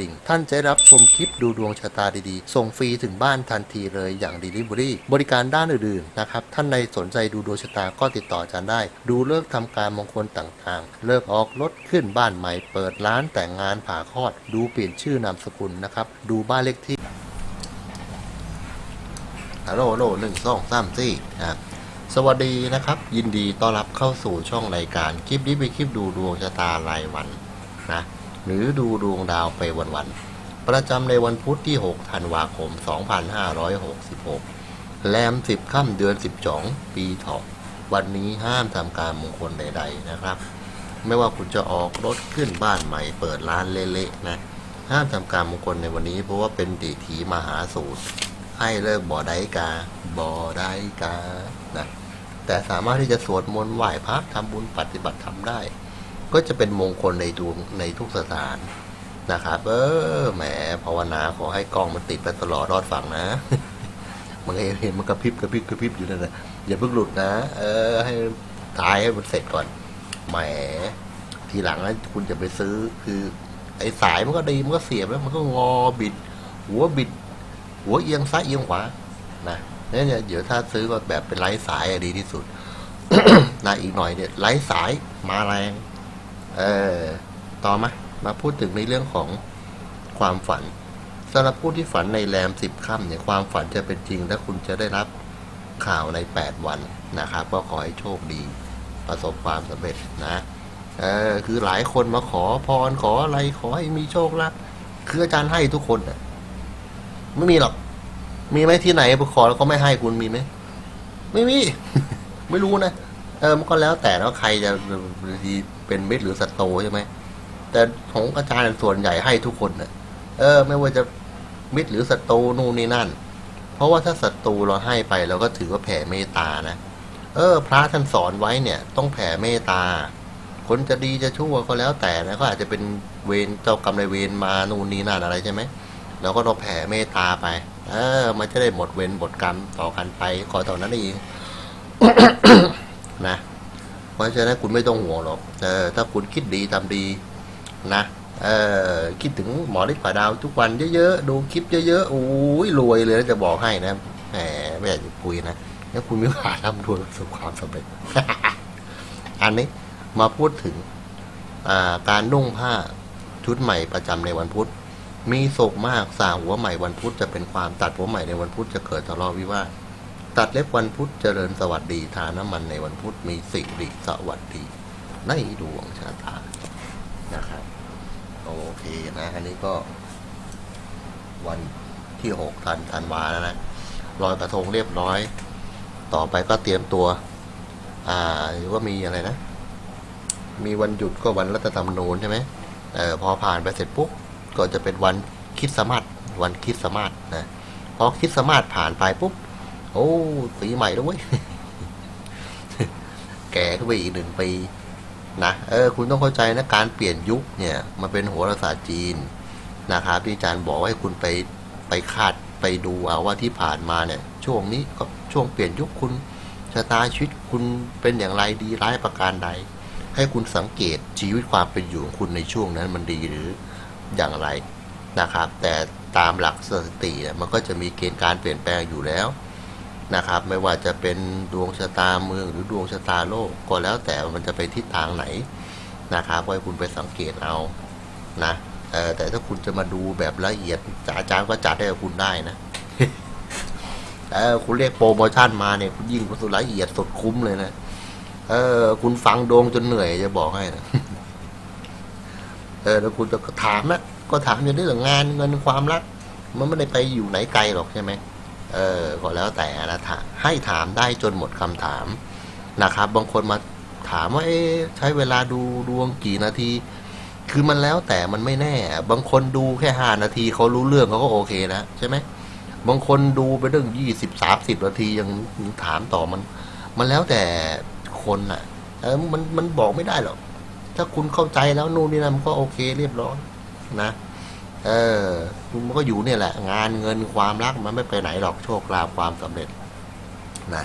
ดิ่ง ท่านจะรับชมคลิปดูดวงชะตาดีๆ ส่งฟรีถึงบ้านทันทีเลยอย่าง Delivery บริการด้านอื่นๆนะครับ ท่านใดสนใจดูดวงชะตาก็ติดต่ออาจารย์ได้ ดูเลิกษ์ทำการมงคลต่างๆ เลิกออกรถขึ้นบ้านใหม่ เปิดร้านแต่งงานผ่าคลอด ดูเปลี่ยนชื่อนามสกุลนะครับ ดูบ้านเลขที่ฮัลโหลฮัลโหลหนึ่งสองสามสี่นะครับสวัสดีนะครับ ยินดีต้อนรับเข้าสู่ช่องรายการคลิปนี้เป็นคลิปดูดวงชะตารายวันนะ หรือดูดวงดาวไปวันๆ ประจำในวันพุธที่ 6 ธันวาคม 2566 แรม 10 ค่ำเดือน 12 ปีเถาะวันนี้ห้ามทำการมงคลใด ๆ นะครับ ไม่ว่าคุณจะออกรถขึ้นบ้านใหม่เปิดร้านเละๆนะ ห้ามทำการมงคลในวันนี้ เพราะว่าเป็นดิถีมหาสูตร ให้เลิกบ่อไดกาบ่อไดกานะแต่สามารถที่จะสวดมนต์ไหว้พระทำบุญปฏิบัติธรรมได้ ก็จะเป็นมงคลในดวงในทุกสถานนะครับ เออแหมภาวนาขอให้กล้องมันติดไปตลอดรอดฝั่งนะมันก็เห็นมันกระพริบกระพริบกระพริบอยู่นั่นแหละอย่าเพิ่งหลุดนะ เออ ให้ทายให้มันเสร็จก่อนแหมทีหลังนะคุณจะไปซื้อคือ ไอ้สายมันก็ดีมันก็เสียบแล้ว มันก็งอบิด หัวบิด หัวเอียงซ้ายเอียงขวานะเนี่ยเดี๋ยวถ้าซื้อก็แบบเป็นไร้สายอะดีที่สุดนะอีกหน่อยเนี่ยไร้สายมาแรง เออต่อมามาพูดถึงในเรื่องของความฝันสำหรับผู้ที่ฝันในแรมสิบค่ำเนี่ยความฝันจะเป็นจริงและคุณจะได้รับข่าวในแปดวันนะครับ ก็ขอให้โชคดี ประสบความสำเร็จนะเออคือหลายคนมาขอพรขออะไรขอให้มีโชคลาภคืออาจารย์ให้ทุกคนน่ะไม่มีหรอก มีไหมที่ไหนไปขอแล้วก็ไม่ให้คุณมีไหมไม่มี ไม่รู้นะ เออมันก็แล้วแต่ว่าใครจะบางทีเป็นมิตรหรือศัตรูใช่ไหมแต่ของอาจารย์ส่วนใหญ่ให้ทุกคนนะเออ ไม่ว่าจะมิตรหรือศัตรูนู่นนี่นั่น เพราะว่าถ้าศัตรูเราให้ไปเราก็ถือว่าแผ่เมตานะเออ พระท่านสอนไว้เนี่ย ต้องแผ่เมตตา คนจะดีจะชั่วก็แล้วแต่นะก็อาจจะเป็นเวรเจ้ากรรมนายเวรมานู่นนี่นั่นอะไรใช่ไหมแล้วก็เราแผ่เมตตาไป เออ มันจะได้หมดเวรหมดกรรมต่อกันไปขอเท่านั้นเอง ราะฉะนั้นคุณไม่ต้องห่วงหรอกเออถ้าคุณคิดดีทำดีนะเออคิดถึงหมอฤทธิ์ป่าดาวทุกวันเยอะๆ ดูคลิปเยอะๆโอ้ยรวยเลยจะบอกให้นะแหมไม่อยากจะคุยนะแล้วคุณไม่ผ่านทำทัวร์ประสบความสำเร็จ อันนี้มาพูดถึงอ่าการนุ่งผ้าชุดใหม่ประจำในวันพุธ มีโศกมากสาหัวใหม่วันพุธจะเป็นความตัดหัวใหม่ในวันพุธจะเกิดทะเลาะวิวาท ตัดเล็บวันพุธเจริญสวัสดีทาน้ำมันในวันพุธมีสิ่งดีสวัสดีในดวงชะตานะครับโอเคนะอันนี้ก็ วันที่หกธันธันวาแล้วนะลอยกระทงเรียบร้อย ต่อไปก็เตรียมตัว อ่าหรือว่ามีอะไรนะ มีวันหยุดก็วันรัฐธรรมนูญใช่ไหมเออพอผ่านไปเสร็จปุ๊บก็จะเป็นวันคริดสต์มาสวันคริดสต์มาสนะพอคริดสต์มาสผ่านไปปุ๊บ โอ้ปีใหม่แล้วเว้ยแก่ขึ้นไปอีกหนึ่งปีนะเออคุณต้องเข้าใจนะการเปลี่ยนยุคเนี่ยมันเป็นโหราศาสตร์จีนนะครับที่อาจารย์บอกให้คุณไปไปคาดไปดูเอาว่าที่ผ่านมาเนี่ยช่วงนี้ก็ช่วงเปลี่ยนยุคคุณชะตาชีวิตคุณเป็นอย่างไรดีร้ายประการใด ให้คุณสังเกตชีวิตความเป็นอยู่ของคุณในช่วงนั้นมันดีหรืออย่างไรนะครับ แต่ตามหลักสถิติมันก็จะมีเกณฑ์การเปลี่ยนแปลงอยู่แล้ว นะครับ ไม่ว่าจะเป็นดวงชะตาเมืองหรือดวงชะตาโลกก็แล้วแต่มันจะไปทิศทางไหนนะครับให้คุณไปสังเกตเอานะเออแต่ถ้าคุณจะมาดูแบบละเอียดอาจารย์ก็จัดให้คุณได้นะเออคุณเรียกโปรโมชั่นมาเนี่ยคุณยิ่งสุดละเอียดสดคุ้มเลยนะเออ คุณฟังดวงจนเหนื่อยจะบอกให้นะเออแล้วคุณจะถามนะก็ถามในเรื่องงานเงินความรัก มันไม่ได้ไปอยู่ไหนไกลหรอกใช่ไหม เออก็แล้วแต่นะให้ถามได้จนหมดคำถามนะครับ บางคนมาถามว่าเอ๊ใช้เวลาดูดวงกี่นาที คือมันแล้วแต่มันไม่แน่ บางคนดูแค่ห้านาทีเขารู้เรื่องเขาก็โอเคนะใช่ไหมบางคนดูไปเรื่องยี่สิบสามสิบนาทียังถามต่อมัน มันแล้วแต่คนอะ เออมันมันบอกไม่ได้หรอกถ้าคุณเข้าใจแล้วนู่นนี่นั่นมันก็โอเคเรียบร้อยนะ เออ มันก็อยู่เนี่ยแหละ งานเงินความรักมันไม่ไปไหนหรอกโชคลาภความสำเร็จ นะ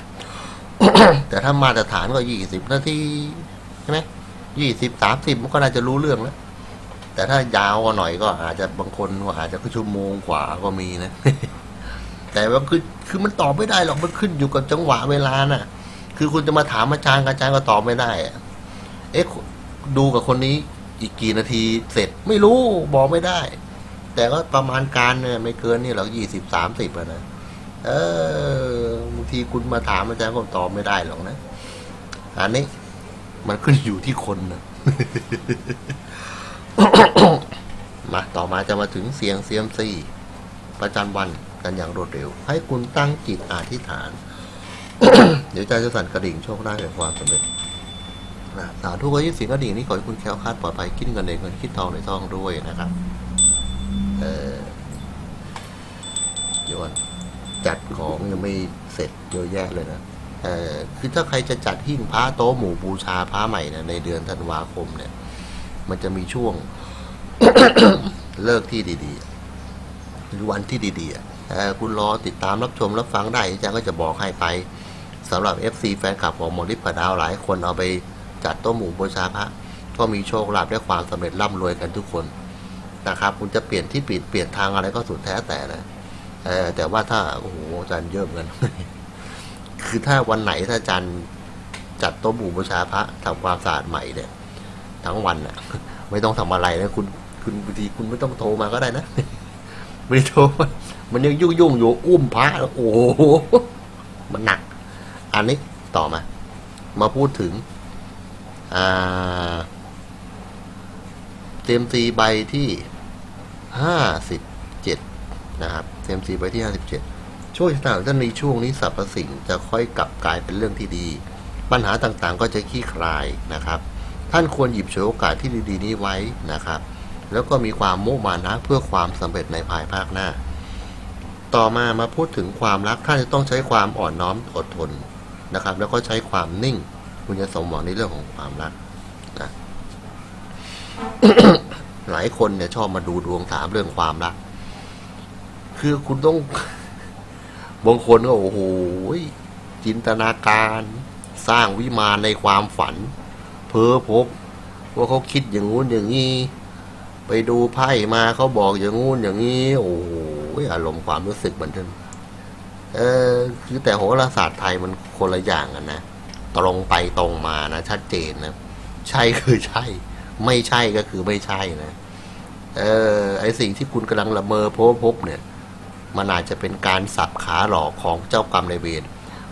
แต่ถ้ามาตรฐานก็ยี่สิบนาทีใช่ไหมยี่สิบสามสิบมันก็น่าจะรู้เรื่องแล้วแต่ถ้ายาวกว่าหน่อยก็อาจจะบางคนก็อาจจะชั่วโมงกว่าก็มีนะ แต่ว่าคือคือมันตอบไม่ได้หรอกมันขึ้นอยู่กับจังหวะเวลาน่ะ คือคุณจะมาถามอาจารย์อาจารย์ก็ตอบไม่ได้อะเอ๊ะดูกับคนนี้อีกกี่นาทีเสร็จไม่รู้บอกไม่ได้ แต่ก็ประมาณการเนี่ยไม่เกินนี่หรอกยี่สิบสามสิบนะเออบางทีคุณมาถามอาจารย์ก็ตอบไม่ได้หรอกนะ อันนี้ มันขึ้นอยู่ที่คนนะมาต่อมาจะมาถึงเสียงเซียมซีประจันวันกันอย่างรวดเร็ว ให้คุณตั้งจิตอธิษฐาน เดี๋ยวใจจะสั่นกระดิ่งโชคได้แห่งความสำเร็จนะสาธุก็ยึดสิ่งกระดิ่งนี้ขอให้คุณแคล้วคลาดปลอดภัยคิดเงินในเงินคิดทองในทองด้วยนะครับ เออเดี๋ยวก่อนจัดของยังไม่เสร็จเยอะแยะเลยนะเออคือถ้าใครจะจัดหิ้งพระโต๊ะหมู่บูชาพระใหม่นี่ยในเดือนธันวาคมเนี่ย มันจะมีช่วง เลิกที่ดีๆ หรือวันที่ดีๆคุณรอติดตามรับชมรับฟังได้อาจารย์ก็จะบอกให้ไปสำหรับ FC แฟนคลับของมอลิปดาวหลายคนเอาไปจัดโต๊ะหมู่บูชาพระก็มีโชคลาภและความสำเร็จร่ำรวยกันทุกคน นะครับ คุณจะเปลี่ยนที่ปิดเปลี่ยนทางอะไรก็สุดแท้แต่นะเออแต่ว่าถ้าโอ้โหอาจารย์เยอะเงินคือถ้าวันไหนถ้าอาจารย์จัดโต๊ะบูชาพระทำความสะอาดใหม่เนี่ย ทั้งวันน่ะ ไม่ต้องทำอะไรนะคุณคุณบางทีคุณไม่ต้องโทรมาก็ได้นะไม่โทรมันยังยุ่งยุ่งอยู่อุ้มพระแล้วโอ้โหมันหนัก อันนี้ต่อมา มาพูดถึงอ่าเต็มซีใบที่ ห้าสิบเจ็ดนะครับเต็มซีใบที่ห้าสิบเจ็ดช่วงชะตาของท่านในช่วงนี้สรรพสิ่งจะค่อยกลับกลายเป็นเรื่องที่ดี ปัญหาต่างๆ ก็จะคลี่คลายนะครับ ท่านควรหยิบฉวยโอกาสที่ดีๆ นี้ไว้นะครับ แล้วก็มีความมุ่งมานะเพื่อความสำเร็จในภายภาคหน้า ต่อมามาพูดถึงความรักท่านจะต้องใช้ความอ่อนน้อมอดทนนะครับ แล้วก็ใช้ความนิ่งคุณจะสมหวังในเรื่องของความรักนะ หลายคนเนี่ยชอบมาดูดวงถามเรื่องความรัก คือคุณต้อง บางคนก็โอ้โหจินตนาการ สร้างวิมานในความฝัน เพ้อพบว่าเขาคิดอย่างงู้นอย่างนี้ ไปดูไพ่มาเขาบอกอย่างงู้นอย่างนี้ โอ้โหอารมณ์ความรู้สึกมันทึงเออคือแต่โหราศาสตร์ไทยมันคนละอย่างกันนะ ตรงไปตรงมานะ ชัดเจนนะ ใช่คือใช่ ไม่ใช่ก็คือไม่ใช่นะเออไอสิ่งที่คุณกำลังละเมอพบพบเนี่ย มันอาจจะเป็นการสับขาหลอกของเจ้ากรรมนายเวร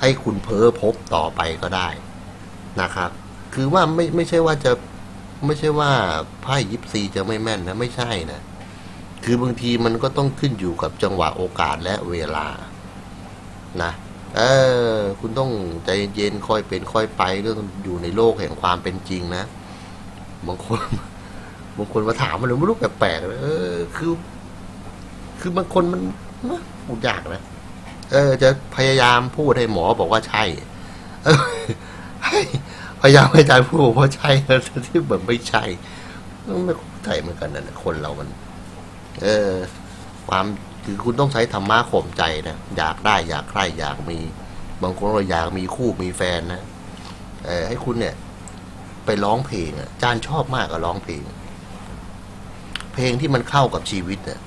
ให้คุณเพ้อพบต่อไปก็ได้นะครับ คือว่าไม่ไม่ใช่ว่าจะไม่ใช่ว่าไพ่ยิปซีจะไม่แม่นนะไม่ใช่นะคือบางทีมันก็ต้องขึ้นอยู่กับจังหวะโอกาสและเวลา นะเออ คุณต้องใจเย็นค่อยเป็นค่อยไปเรื่องอยู่ในโลกแห่งความเป็นจริงนะ บางคนบางคนมาถามมันเลยไม่รู้แปลกๆเลยเออ คือ คือบางคนมันนะพูดยากนะเออ จะพยายามพูดให้หมอบอกว่าใช่ เออพยายามให้อาจารย์พูดว่าใช่แล้วที่แบบไม่ใช่ไม่เข้าใจเหมือนกันนะคนเรามัน เออ ความคือคุณต้องใช้ธรรมะข่มใจนะอยากได้อยากใครอยากมี บางคนเราอยากมีคู่มีแฟนนะเออให้คุณเนี่ย ไปร้องเพลงอะอาจารย์ชอบมากกับร้องเพลง เพลงที่มันเข้ากับชีวิตอะ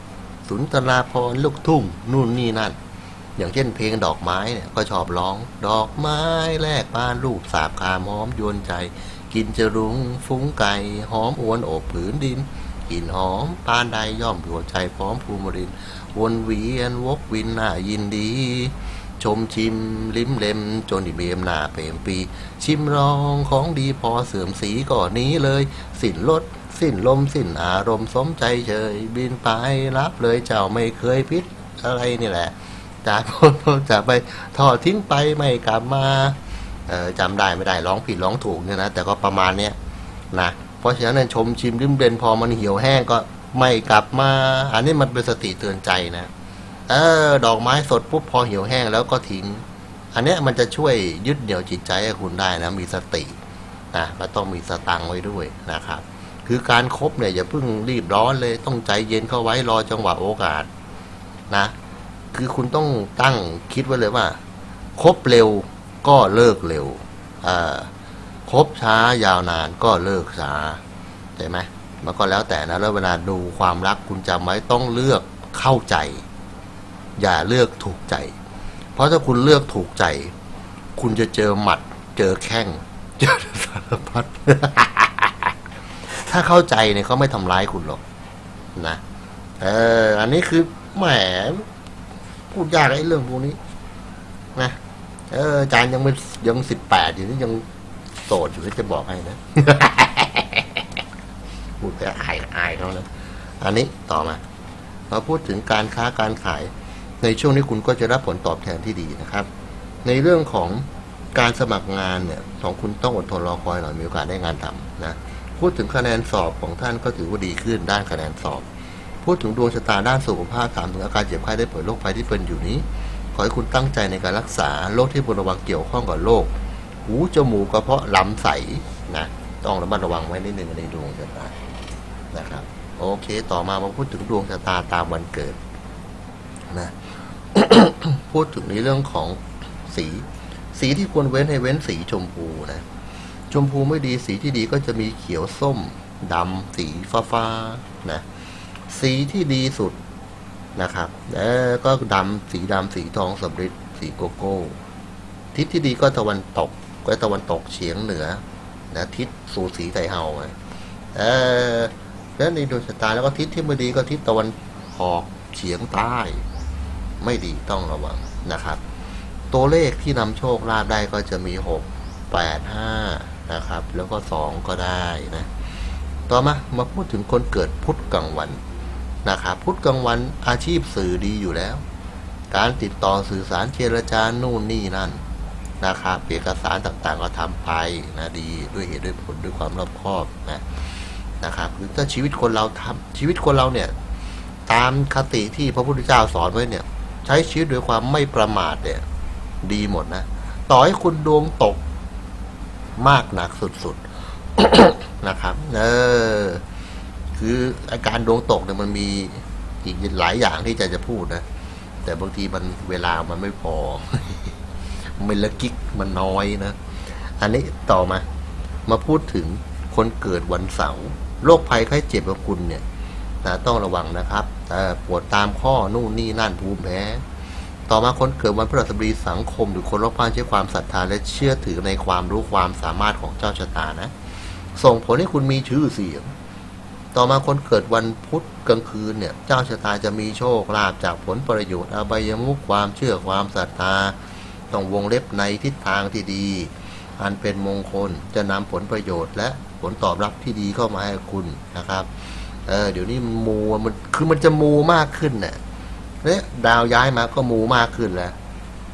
สุนทราพรลูกทุ่งนู่นนี่นั่น อย่างเช่นเพลงดอกไม้เนี่ยก็ชอบร้อง ดอกไม้แลกบ้านรูปสาบคามหอมยวนใจ กินจรุงฟุ้งไก่หอมอวนอบผืนดินกลิ่นหอมปานใดย่อมหัวใจพร้อมภูมิรินวนเวียนวกวินน่ายินดี ชมชิม ลิ้มเล็ม จนอีเบมหนาเปรมปี ชิมรองของดีพอเสื่อมสีก่อนนี้เลย สิ้นรถสิ้นลมสิ้นอารมณ์สมใจเฉย บินไปรับเลยเจ้าไม่เคยพิษอะไรนี่แหละจากคนจะไปทอดทิ้งไปไม่กลับมาเออจำได้ไม่ได้ร้องผิดร้องถูกเนี่ยนะแต่ก็ประมาณเนี้ยนะเพราะฉะนั้นชมชิมริมเด่นพอมันเหี่ยวแห้งก็ไม่กลับมา อันนี้มันเป็นสติเตือนใจนะ เออ ดอกไม้สดปุ๊บพอเหี่ยวแห้งแล้วก็ทิ้ง อันเนี้ยมันจะช่วยยึดเหนี่ยวจิตใจให้คุณได้นะ มีสตินะแล้วต้องมีสตังไว้ด้วยนะครับ คือการครบเนี่ยอย่าเพิ่งรีบร้อนเลยต้องใจเย็นเข้าไว้รอจังหวะโอกาสนะ คือคุณต้องตั้งคิดไว้เลยว่าครบเร็วก็เลิกเร็วอ่าครบช้ายาวนานก็เลิกช้าใช่ไหมมันก็แล้วแต่นะแล้วเวลาดูความรักคุณจำไว้ต้องเลือกเข้าใจ อย่าเลือกถูกใจ เพราะถ้าคุณเลือกถูกใจ คุณจะเจอหมัด เจอแข้ง เจอสารพัด ถ้าเข้าใจเนี่ยเขาไม่ทำร้ายคุณหรอกนะ เออ อันนี้คือแหมพูดยากไอ้เรื่องพวกนี้ นะ เอออาจารย์ยังไม่ยังสิบแปดอยู่นี่ยังโสดอยู่ที่จะบอกให้นะพูดแต่อายอายเขานะอันนี้ต่อมามาพูดถึงการค้าการขาย ในช่วงนี้คุณก็จะรับผลตอบแทนที่ดีนะครับ ในเรื่องของการสมัครงานเนี่ยของคุณต้องอดทนรอคอยหน่อยมีโอกาสได้งานทำนะพูดถึงคะแนนสอบของท่านก็ถือว่าดีขึ้นด้านคะแนนสอบ พูดถึงดวงชะตาด้านสุขภาพถามถึงอาการเจ็บไข้ได้ป่วยโรคภัยที่เป็นอยู่นี้ ขอให้คุณตั้งใจในการรักษาโรคที่ควรระวังเกี่ยวข้องกับโรคหูจมูกกระเพาะลำไส้นะต้องระมัดระวังไว้นิดนึงในดวงชะตานะครับ โอเค ต่อมามาพูดถึงดวงชะตาตามวันเกิดนะ พูดถึงในเรื่องของสี สีที่ควรเว้นให้เว้นสีชมพูนะ ชมพูไม่ดีสีที่ดีก็จะมีเขียวส้มดำสีฟ้าฟ้าๆนะ สีที่ดีสุดนะครับแล้วก็ดำสีดำสีทองสำริดสีโกโก้ ทิศที่ดีก็ตะวันตก ก็ตะวันตกเฉียงเหนือนะทิศสู่สีไตเฮาเออแล้วในดวงชะตาแล้วก็ทิศที่ไม่ดีก็ทิศตะวันออกเฉียงใต้ ไม่ดีต้องระวังนะครับ ตัวเลขที่นำโชคลาภได้ก็จะมีหกแปดห้านะครับ แล้วก็สองก็ได้นะ ต่อมามาพูดถึงคนเกิดพุธกลางวันนะครับพุธกลางวันอาชีพสื่อดีอยู่แล้ว การติดต่อสื่อสารเจรจานู่นนี่นั่นนะครับเอกสารต่างๆก็ทำไปนะดีด้วยเหตุด้วยผลด้วยความรอบคอบนะนะครับหรือถ้าชีวิตคนเราทำชีวิตคนเราเนี่ย ตามคติที่พระพุทธเจ้าสอนไว้เนี่ย ใช้ชีวิตด้วยความไม่ประมาทเนี่ย ดีหมดนะ ต่อให้คุณดวงตก มากหนักสุดๆนะครับ เออ คืออาการดวงตกเนี่ยมันมีอีกหลายอย่างที่จะจะพูดนะ แต่บางทีมันเวลามันไม่พอมันละกิกมันน้อยนะ อันนี้ต่อมา มาพูดถึงคนเกิดวันเสาร์โรคภัยไข้เจ็บของคุณเนี่ยนะต้องระวังนะครับ ปวดตามข้อนู่นนี่นั่นภูมิแพ้ต่อมาคนเกิดวันพฤหัสบดีสังคม หรือคนรอบข้างใช้ความศรัทธาและเชื่อถือในความรู้ความสามารถของเจ้าชะตานะ ส่งผลให้คุณมีชื่อเสียง ต่อมาคนเกิดวันพุธกลางคืนเนี่ย เจ้าชะตาจะมีโชคลาภจากผลประโยชน์อบายมุขความเชื่อความศรัทธาต้องวงเล็บในทิศทางที่ดี อันเป็นมงคลจะนำผลประโยชน์และผลตอบรับที่ดีเข้ามาให้คุณนะครับ เออเดี๋ยวนี้มูมันคือมันจะมูมากขึ้นเนี่ยเนี่ยดาวย้ายมาก็มูมากขึ้นแล้ว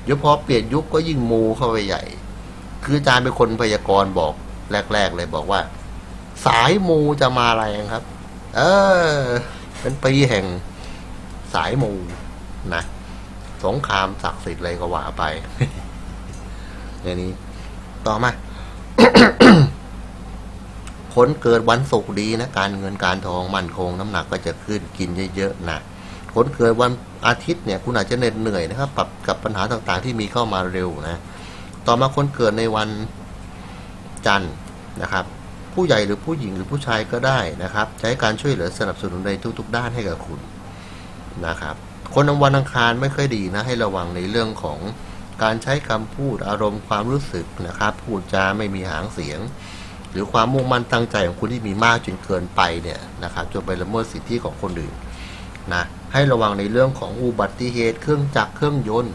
เดี๋ยวพอเปลี่ยนยุคก็ยิ่งมูเข้าไปใหญ่ คืออาจารย์เป็นคนพยากรณ์บอกแรก ๆ เลยบอกว่า สายมูจะมาแรงครับ เออ เป็นปีแห่งสายมูนะสงครามศักดิ์สิทธิ์อะไรก็ว่าไปอย่างนี้ต่อมา คนเกิดวันศุกร์ดีนะการเงินการทองมั่นคงน้ำหนักก็จะขึ้นกินเยอะๆนะคนเกิดวันอาทิตย์เนี่ยคุณอาจจะเหน็ดเหนื่อยนะครับปรับกับปัญหาต่างๆที่มีเข้ามาเร็วนะต่อมาคนเกิดในวันจันทร์นะครับ ผู้ใหญ่หรือผู้หญิงหรือผู้ชายก็ได้นะครับ ใช้การช่วยเหลือสนับสนุนในทุก ๆ ด้านให้กับคุณนะครับ คนวันอังคารไม่ค่อยดีนะให้ระวังในเรื่องของการใช้คำพูดอารมณ์ความรู้สึกนะครับ พูดจาไม่มีหางเสียง หรือความมุ่งมั่นตั้งใจของคุณที่มีมากจนเกินไปเนี่ยนะครับจนไปละเมิดสิทธิของคนอื่นนะให้ระวังในเรื่องของอุบัติเหตุเครื่องจักรเครื่องยนต์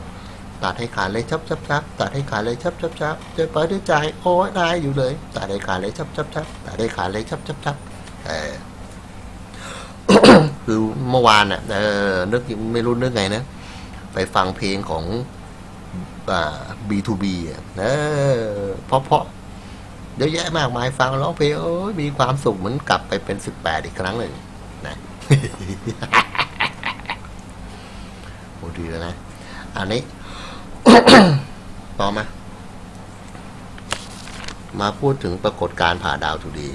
ตัดให้ขาดเลยชับชับชับตัดให้ขาดเลยชับชับชับจะไปด้วยใจโอ้ยได้อยู่เลยตัดให้ขาดเลยชับชับชับตัดให้ขาดเลยชับชับชับเออคือเมื่อวานน่ะเออนึกไม่รู้นึกไงนะไปฟังเพลงของอ่า B2B อะเออเพราะเพราะ เยอะแยะมากมายฟังร้องเพลงโอ้ยมีความสุขเหมือนกลับไปเป็นสิบแปดอีกครั้งหนึ่งนะโอ้ดีแล้วนะ อันนี้ ต่อมา มาพูดถึงปรากฏการณ์ผ่าดาวทูดี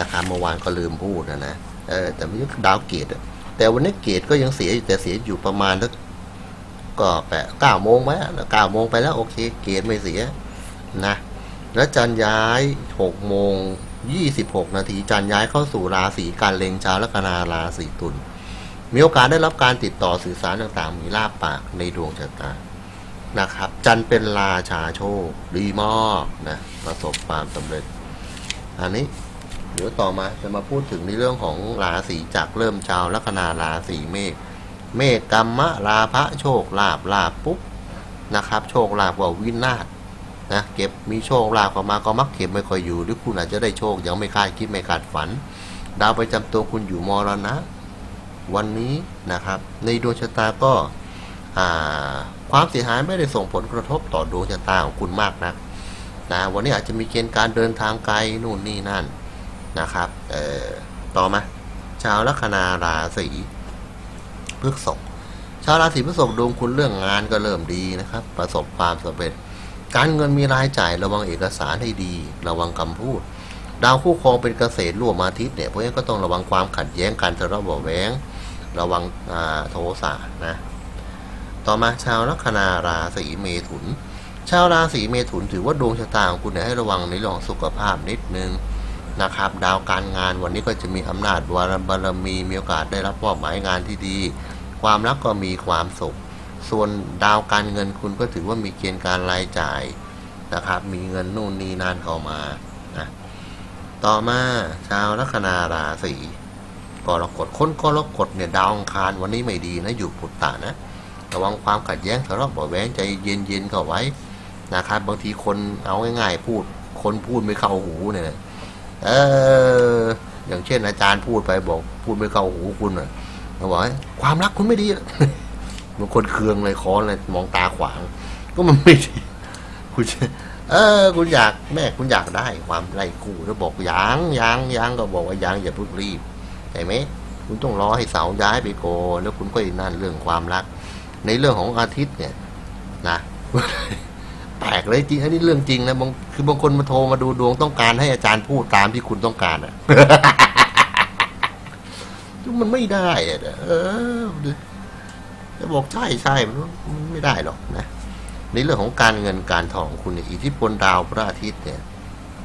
นะครับเมื่อวานก็ลืมพูดนะนะเออแต่ไม่ใช่ดาวเกตแต่วันนี้เกตก็ยังเสียอยู่แต่เสียอยู่ประมาณสักก็แปดเก้าโมงไหมเก้าโมงไปแล้วโอเค เกตไม่เสียนะ แล้วจันย้ายหกโมงยี่สิบหกนาทีจันย้ายเข้าสู่ราศีการเลงชาวลัคนาราศีตุลมีโอกาสได้รับการติดต่อสื่อสารต่างๆ มีลาบปากในดวงชะตานะครับ จันเป็นราชาโชค ดีมากนะประสบความสำเร็จ อันนี้เดี๋ยวต่อมาจะมาพูดถึงในเรื่องของราศีจากเริ่มชาวลัคนาราศีเมษเมษกรรมะลาภะโชคลาภลาภปุ๊บนะครับ โชคลาภว่าวินาศ นะเก็บมีโชคลาภเข้ามาก็มักเก็บไม่ค่อยอยู่ หรือคุณอาจจะได้โชคยังไม่คาดคิดไม่คาดฝัน ดาวประจำตัวคุณอยู่มรณะ วันนี้นะครับ ในดวงชะตาก็ความเสียหายไม่ได้ส่งผลกระทบต่อดวงชะตาของคุณมากนักนะวันนี้อาจจะมีเกณฑ์การเดินทางไกลนู่นนี่นั่นนะครับเอ่อต่อมาชาวลัคนาราศีพฤษภชาวราศีพฤษภดวงคุณเรื่องงานก็เริ่มดีนะครับ ประสบความสำเร็จ การเงินมีรายจ่ายระวังเอกสารให้ดี ระวังคำพูด ดาวคู่ครองเป็นเกษตรร่วมอาทิตย์เนี่ยเพราะฉะนั้นก็ต้องระวังความขัดแย้งการทะเลาะเบาะแวงระวังโทสะนะ ต่อมาชาวลัคนาราศีเมถุน ชาวราศีเมถุนถือว่าดวงชะตาของคุณเนี่ยให้ระวังในเรื่องสุขภาพนิดนึงนะครับ ดาวการงานวันนี้ก็จะมีอำนาจบารบารมีมีโอกาสได้รับมอบหมายงานที่ดี ความรักก็มีความสุข ส่วนดาวการเงินคุณก็ถือว่ามีเกณฑ์การรายจ่ายนะครับ มีเงินนู่นนี่นั่นเข้ามานะต่อมาชาวลัคนาราศีกรกฎคนกรกฎเนี่ยดาวอังคารวันนี้ไม่ดีนะอยู่ปุตตะนะระวังความขัดแย้งทะเลาะเบาแวงใจเย็นๆเข้าไว้นะครับบางทีคนเอาง่ายๆพูด คนพูดไม่เข้าหูเนี่ยเอออย่างเช่นอาจารย์พูดไปบอก พูดไม่เข้าหูคุณอะเขาบอกความรักคุณไม่ดี บางคนเคืองเลยคอนเลยมองตาขวาง ก็มันไม่ดีคุณเออ คุณอยากแม่คุณอยากได้ความไร้คู่แล้วบอกยังยังยังก็บอกว่ายังอย่าเพิ่งรีบใช่ไหมคุณต้องรอให้เสาย้ายไปก่อนแล้วคุณก็อีกนั่นเรื่องความรัก ในเรื่องของอาทิตย์เนี่ยนะแปลกเลยจริงอันนี้เรื่องจริงนะบางคือบางคนมาโทรมาดูดวงต้องการให้อาจารย์พูดตามที่คุณต้องการอะมันไม่ได้อะเออ จะบอกใช่ใช่มันไม่ได้หรอกนะในเรื่องของการเงินการทองคุณอิทธิพลดาวพระอาทิตย์เนี่ย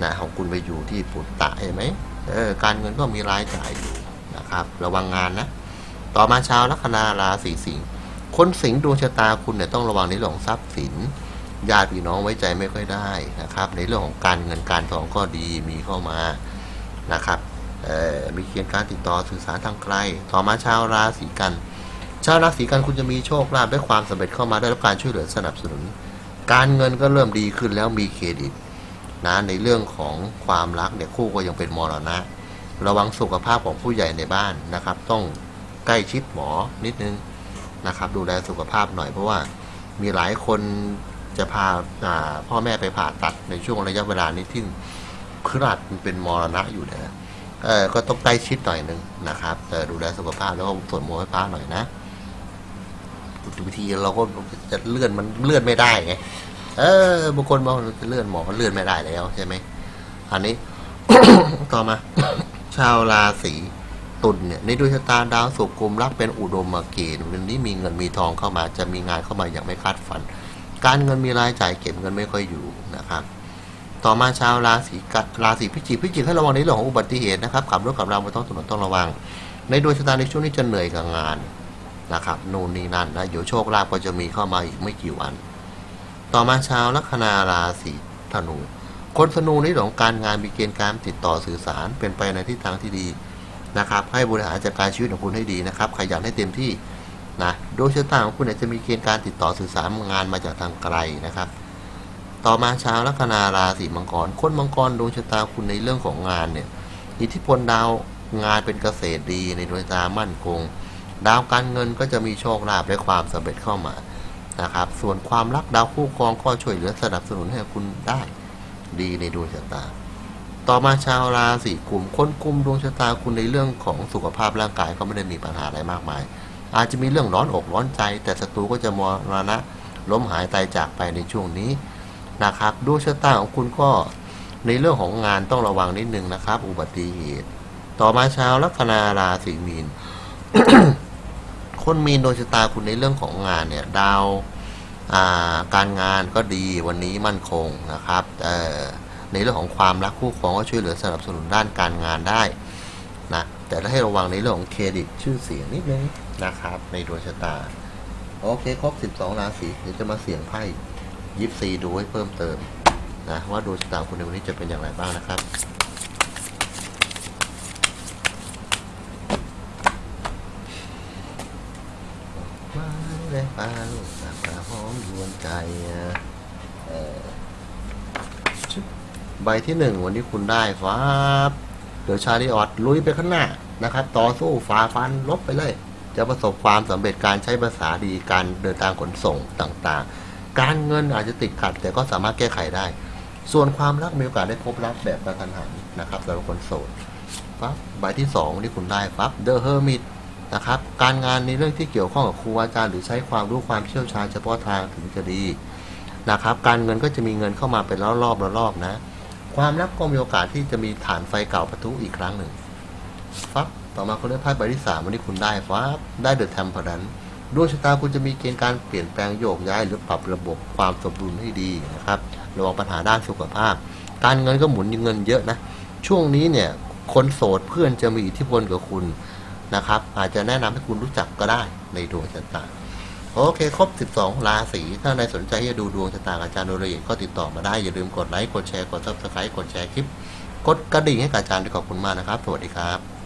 นะของคุณไปอยู่ที่ปุตตะเห็นไหมเออการเงินก็มีรายจ่ายอยู่นะครับ ระวังงานนะ ต่อมาชาวลัคนาราศีสิงห์คนสิงห์ดวงชะตาคุณเนี่ยต้องระวังในเรื่องของทรัพย์สินญาติพี่น้องไว้ใจไม่ค่อยได้นะครับ ในเรื่องของการเงินการทองก็ดีมีเข้ามานะครับออมีเกณฑ์การติดต่อสื่อสารทางไกล ต่อมาชาวราศีกัน ชาวราศีกันคุณจะมีโชคลาภได้ความสำเร็จเข้ามาได้รับการช่วยเหลือสนับสนุน การเงินก็เริ่มดีขึ้นแล้วมีเครดิตนะในเรื่องของความรักเนี่ยคู่ก็ยังเป็นมรณะ ระวังสุขภาพของผู้ใหญ่ในบ้านนะครับ ต้องใกล้ชิดหมอนิดนึงนะครับ ดูแลสุขภาพหน่อยเพราะว่ามีหลายคนจะพาาพ่อแม่ไปผ่าตัดในช่วงระยะเวลานี้ที่คราดมันเป็นมรณะอยู่เนะก็ต้องใกล้ชิดหน่อยนึงนะครับดูแลสุขภาพแล้วก็สวดมนต์ให้พระหน่อยนะ บางทีเราก็จะเลื่อนมันเลื่อนไม่ได้ไงเออบางคนบอกจะเลื่อนหมอก็เลื่อนไม่ได้แล้วใช่ไหมอันนี้ ต่อมา ชาวราศีตุลเนี่ยในดวงชะตาดาวศุกกลุ่มรักเป็นอุดมมาเกณฑ์วันนี้มีเงินมีทองเข้ามา จะมีงานเข้ามาอย่างไม่คาดฝัน การเงินมีรายจ่ายเก็บเงินไม่ค่อยอยู่นะครับ ต่อมาชาวราศีกัดราศีพิจิกพิจิกให้ระวังในเรื่องของอุบัติเหตุนะครับขับรถขับราบนท้องถนนต้องระวัง ในดวงชะตาในช่วงนี้จะเหนื่อยกับงาน นะครับนู่นนี่นั่นนะเดี๋ยวโชคลาภก็จะมีเข้ามาอีกไม่กี่วัน ต่อมาชาวลัคนาราศีธนู คนธนูในเรื่องของการงานมีเกณฑ์การติดต่อสื่อสารเป็นไปในทิศทางที่ดีนะครับ ให้บริหารจัดการชีวิตของคุณให้ดีนะครับ ขยันให้เต็มที่นะดวงชะตาของคุณจะมีเกณฑ์การติดต่อสื่อสารงานมาจากทางไกลนะครับ ต่อมาชาวลัคนาราศีมังกร คนมังกรดวงชะตาคุณในเรื่องของงานเนี่ย อิทธิพลดาวงานเป็นเกษตรดีในดวงชะตามั่นคง ดาวการเงินก็จะมีโชคลาภและความสำเร็จเข้ามานะครับ ส่วนความรักดาวคู่ครองก็ช่วยเหลือสนับสนุนให้คุณได้ดีในดวงชะตา ต่อมาชาวราศีกุมคนกุมดวงชะตาคุณในเรื่องของสุขภาพร่างกายก็ไม่ได้มีปัญหาอะไรมากมาย อาจจะมีเรื่องร้อนอกร้อนใจ แต่ศัตรูก็จะมรณะล้มหายตายจากไปในช่วงนี้นะครับดวงชะตาของคุณก็ในเรื่องของงานต้องระวังนิดนึงนะครับ อุบัติเหตุ ต่อมาชาวลัคนาราศีมีน คนมีนดวงชะตาคุณในเรื่องของงานเนี่ยดาวาการงานก็ดีวันนี้มั่นคงนะครับในเรื่องของความรักคู่ครองก็ช่วยเหลือสนับสนุนด้านการงานได้นะแต่ถ้าให้ระวังในเรื่องของเครดิตชื่อเสียงนิดนึงนะครับ ในดวงชะตา โอเคครบ 12 ราศีเดี๋ยวจะมาเสี่ยงไพ่ยิปซีดูให้เพิ่มเติมนะว่าดวงชะตาคุณในวันนี้จะเป็นอย่างไรบ้างนะครับ มาเลยปลาลูกปลาปลาหอ มยวนใจอะเอ่อชึบใบที่หนึ่งวันนี้คุณได้ฟ้าบเดี๋ยวชาลีออดลุยไปข้างหน้านะครับ ต่อสู้ฝ่าฟันลบไปเลย จะประสบความสำเร็จการใช้ภาษาดีการเดินทางขนส่งต่างๆ การเงินอาจจะติดขัด แต่ก็สามารถแก้ไขได้ ส่วนความรักมีโอกาสได้พบรักแบบกระทันหันนะครับสำหรับคนโสดปั๊บใบที่สองที่คุณได้ปั๊บเดอะเฮอร์มิต นะครับ การงานในเรื่องที่เกี่ยวข้องกับครูอาจารย์หรือใช้ความรู้ความเชี่ยวชาญเฉพาะทางถึงจะดีนะครับ การเงินก็จะมีเงินเข้ามาเป็นรอบๆรอบนะ ความรักก็มีโอกาสที่จะมีฐานไฟเก่าประทุอีกครั้งหนึ่งฟับต่อมาคนเลือกไพ่ใบที่สามวันนี้คุณได้ฟับได้เดอะแทมเพอรันดวงชะตาคุณจะมีเกณฑ์การเปลี่ยนแปลงโยกย้ายหรือปรับระบบความสมดุลให้ดีนะครับระวังปัญหาด้านสุขภาพ การเงินก็หมุนเงินเยอะนะ ช่วงนี้เนี่ยคนโสดเพื่อนจะมีอิทธิพลกับคุณ นะครับ อาจจะแนะนำให้คุณรู้จักก็ได้ในดวงชะตาโอเคครบ 12 ราศีถ้าในสนใจจะดูดวงชะตาอาจารย์โดยละเอียดก็ติดต่อมาได้ อย่าลืมกดไลค์กดแชร์กดซับสไครต์กดแชร์คลิป กดกระดิ่งให้กับอาจารย์ด้วยขอบคุณมากนะครับ สวัสดีครับ